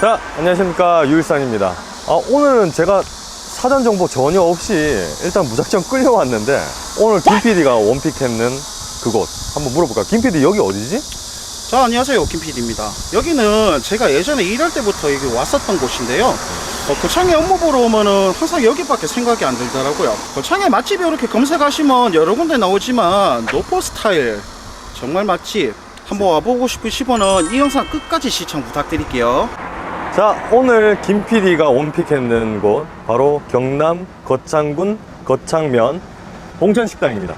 자, 안녕하십니까. 유일산입니다. 아, 오늘은 제가 사전 정보 전혀 없이 일단 무작정 끌려왔는데 오늘 김 PD가 원픽했는 그곳 한번 물어볼까요? 김 PD 여기 어디지? 자, 안녕하세요. 김 PD입니다. 여기는 제가 예전에 일할 때부터 여기 왔었던 곳인데요. 어, 고창에 업무 보러 오면은 항상 여기밖에 생각이 안 들더라고요. 고창에 맛집이 이렇게 검색하시면 여러 군데 나오지만 노포 스타일 정말 맛집 한번 와보고 싶으시면은 이 영상 끝까지 시청 부탁드릴게요. 자, 오늘 김 PD가 원픽했는 곳 바로 경남 거창군 거창면 봉천식당입니다.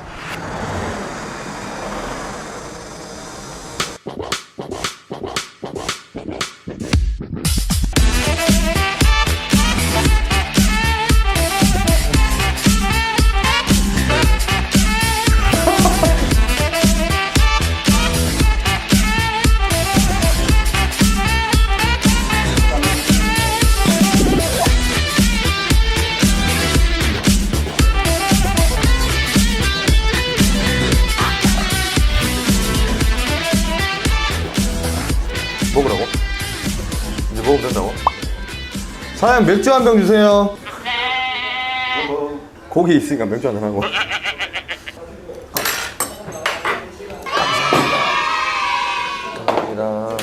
먹으라고? 이제 먹으면 된다고? 사장님 맥주 한 병 주세요. 고기 있으니까 맥주 한잔 하고. 감사합니다.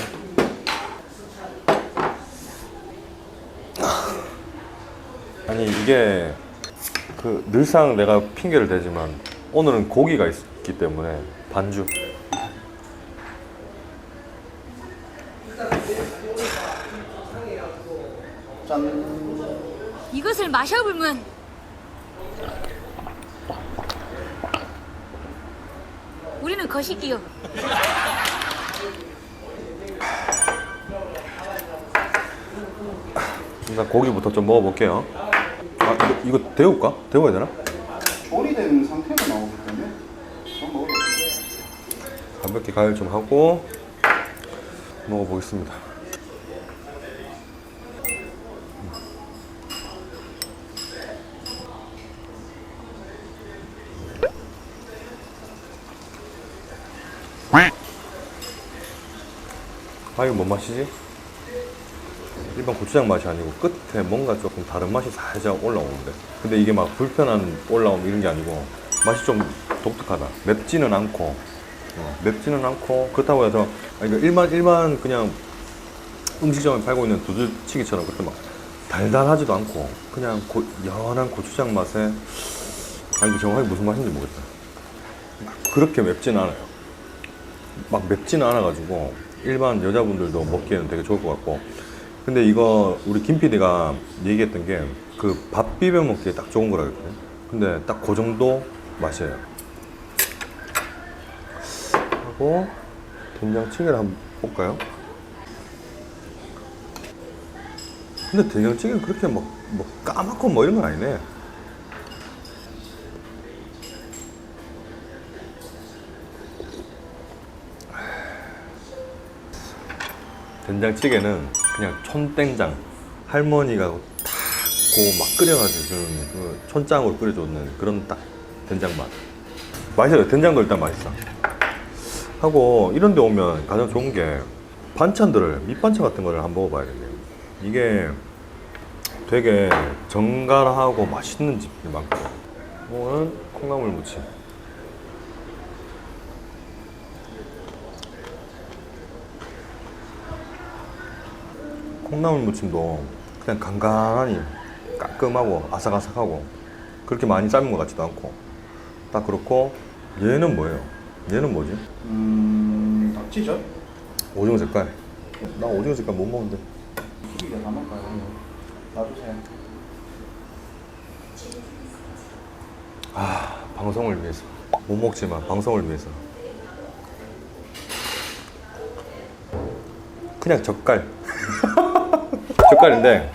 아니 이게 그 늘상 내가 핑계를 대지만 오늘은 고기가 있기 때문에 반죽. 이것을 마셔보면 우리는 거시기요. 일단 고기부터 좀 먹어볼게요. 아, 이거, 이거 데울까? 데워야 되나? 조리된 상태로 나오기 때문에 한번 먹어볼게요. 가볍게 가열 좀 하고 먹어보겠습니다. 아 이거 뭔 맛이지? 일반 고추장 맛이 아니고 끝에 뭔가 조금 다른 맛이 살짝 올라오는데. 근데 이게 막 불편한 올라옴 이런 게 아니고 맛이 좀 독특하다. 맵지는 않고. 어, 맵지는 않고 그렇다고 해서 그러니까 일반 일반 그냥 음식점에 팔고 있는 두두치기처럼 그렇게 막 달달하지도 않고 그냥 고, 연한 고추장 맛에 아니 이게 정확히 무슨 맛인지 모르겠다. 막 그렇게 맵지는 않아요. 막 맵지는 않아가지고 일반 여자분들도 먹기에는 되게 좋을 것 같고. 근데 이거 우리 김 PD가 얘기했던 게 그 밥 비벼 먹기에 딱 좋은 거라 그랬거든요. 근데 딱 그 정도 맛이에요. 하고 된장찌개를 한번 볼까요? 근데 된장찌개는 그렇게 막, 뭐 까맣고 뭐 이런 건 아니네 된장찌개는 그냥 촌된장 할머니가 탁고막 끓여가지고 주는 그 촌장으로 끓여주는 그런 딱 된장 맛. 맛있어요. 된장도 일단 맛있어. 하고 이런 데 오면 가장 좋은 게 반찬들을 밑반찬 같은 거를 한번 먹어봐야겠네요. 이게 되게 정갈하고 맛있는 집이 많고. 이거는 콩나물 무침 콩나물 무침도 그냥 간간하니 깔끔하고 아삭아삭하고 그렇게 많이 삶은 것 같지도 않고 딱 그렇고 얘는 뭐예요? 얘는 뭐지? 음, 낙지죠? 오징어 색깔 나 오징어 색깔 못 먹는데 다 먹을까요? 놔주세요. 아 방송을 위해서 못 먹지만 방송을 위해서 그냥 젓갈 젓갈인데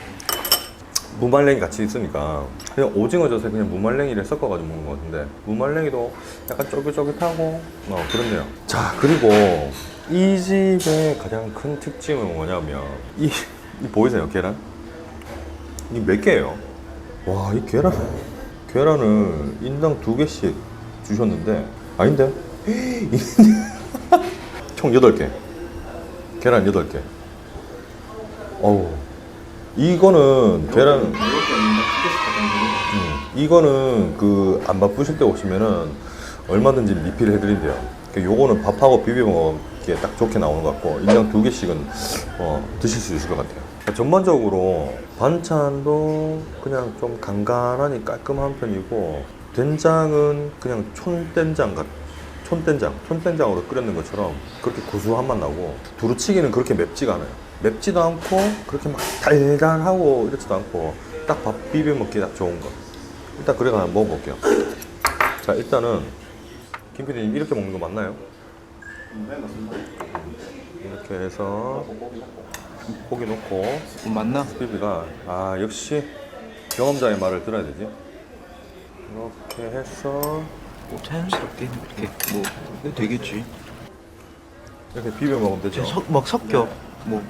무말랭이 같이 있으니까 그냥 오징어 젓에 그냥 무말랭이를 섞어가지고 먹는 것 같은데 무말랭이도 약간 쫄깃쫄깃하고 어 그렇네요. 자 그리고 이 집의 가장 큰 특징은 뭐냐면 이, 이 보이세요 계란? 이 몇 개예요? 와 이 계란? 계란을 인당 두 개씩 주셨는데 아닌데? 총 8개. 계란 8개. 어우 이거는 계란 음, 이거는 그 안 바쁘실 때 오시면은 얼마든지 리필 해드린대요. 그 요거는 밥하고 비벼 먹기에 딱 좋게 나오는 것 같고 인당 두 개씩은 어, 드실 수 있을 것 같아요. 전반적으로 반찬도 그냥 좀 간간하니 깔끔한 편이고 된장은 그냥 촌된장 같 촌된장, 촌된장으로 끓였는 것처럼 그렇게 고소한 맛 나고 두루치기는 그렇게 맵지가 않아요. 맵지도 않고 그렇게 막 달달하고 이렇지도 않고 딱 밥 비벼 먹기 딱 좋은 거. 일단 그래 가 먹어볼게요. 자 일단은 김 PD님 이렇게 먹는 거 맞나요? 네 맞습니다. 이렇게 해서 고기 넣고 맞나? 비비가 아 역시 경험자의 말을 들어야 되지. 이렇게 해서 뭐 자연스럽게 이렇게 뭐 이거 되겠지. 이렇게 비벼 먹으면 되죠. 석, 막 섞여. 뭐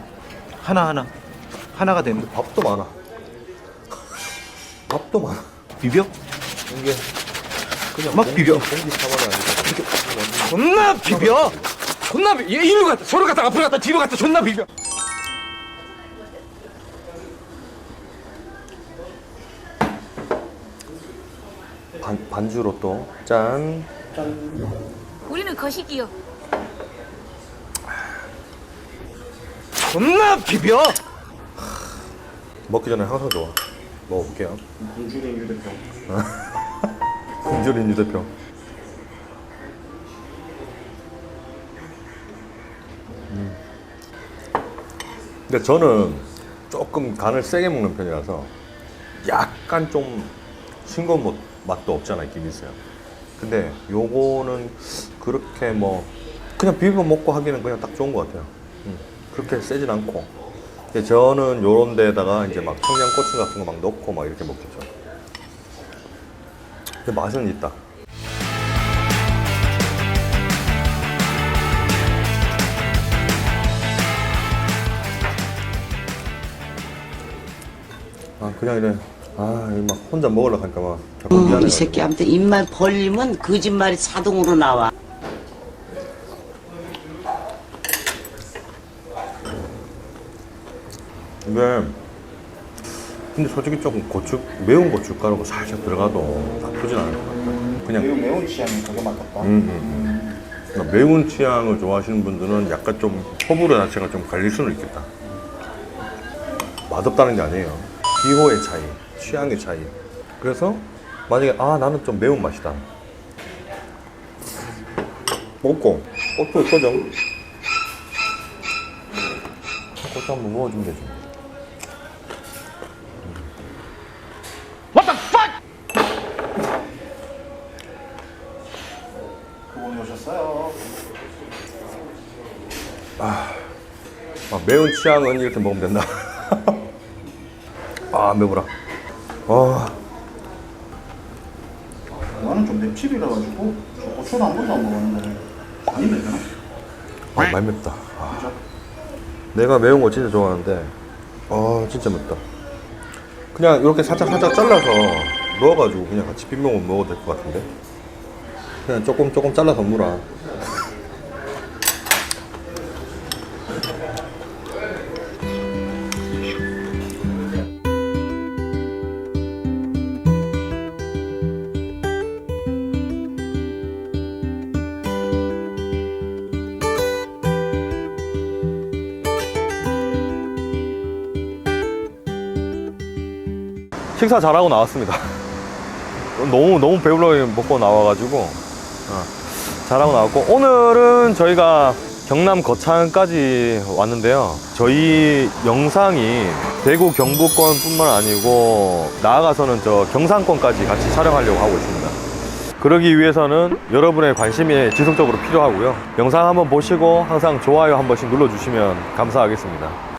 하나 하나 하나가 되는 거. 밥도 많아. 밥도 많아. 비벼? 이게 그냥 막 비벼. 공기 아니고 존나 비벼. 존나 비. 얘 이리로 갔다 저리로 갔다 앞으로 갔다 뒤로 갔다 존나 비벼. 반, 반주로 또 짠. 우리는 거시기요. 존나 비벼. 먹기 전에 항상 좋아. 먹어볼게요. 굶주린 유대병. 굶주린 유대표. 음. 근데 저는 조금 간을 세게 먹는 편이라서 약간 좀 싱거운 맛- 맛도 없잖아요, 김이슬. 근데 요거는 그렇게 뭐 그냥 비벼 먹고 하기는 그냥 딱 좋은 것 같아요. 음, 그렇게 세진 않고. 근데 저는 요런 데다가 이제 막 청양고추 같은 거 막 넣고 막 이렇게 먹겠죠. 근데 맛은 있다. 아 그냥 이래 아막 혼자 먹으려고 하니까 막 자꾸 음, 미안해 이 새끼한테 입만 벌리면 거짓말이 자동으로 나와. 근데 근데 솔직히 조금 고추 매운 고춧가루가 살짝 들어가도 나쁘진 않을 것 같아 그냥 매운 매운 취향이 되게 맞겠다. 음, 음, 음. 그러니까 매운 취향을 좋아하시는 분들은 약간 좀 호불호 자체가 좀 갈릴 수는 있겠다. 맛없다는 게 아니에요. 기호의 차이, 취향의 차이. 그래서 만약에 아 나는 좀 매운 맛이다. 먹고 고추 꺼져. 고추 한번 먹어주면 되지. 그분이 오셨어요. 아, 매운 취향은 이렇게 먹으면 된다. 아 매워라. 아. 나는 좀 맵찔이라 가지고 저 고추는 한 번도 안 먹었는데 많이 맵나? 아, 많이 맵다. 아. 내가 매운 거 진짜 좋아하는데, 아, 진짜 맵다. 그냥 이렇게 살짝 살짝 잘라서 넣어가지고 그냥 같이 비벼 먹어도 될 것 같은데? 그냥 조금 조금 잘라서 물어. 식사 잘하고 나왔습니다. 너무 너무 배불러 먹고 나와가지고 어, 잘하고 나왔고 오늘은 저희가 경남 거창까지 왔는데요. 저희 영상이 대구 경북권뿐만 아니고 나아가서는 저 경상권까지 같이 촬영하려고 하고 있습니다. 그러기 위해서는 여러분의 관심이 지속적으로 필요하고요. 영상 한번 보시고 항상 좋아요 한 번씩 눌러주시면 감사하겠습니다.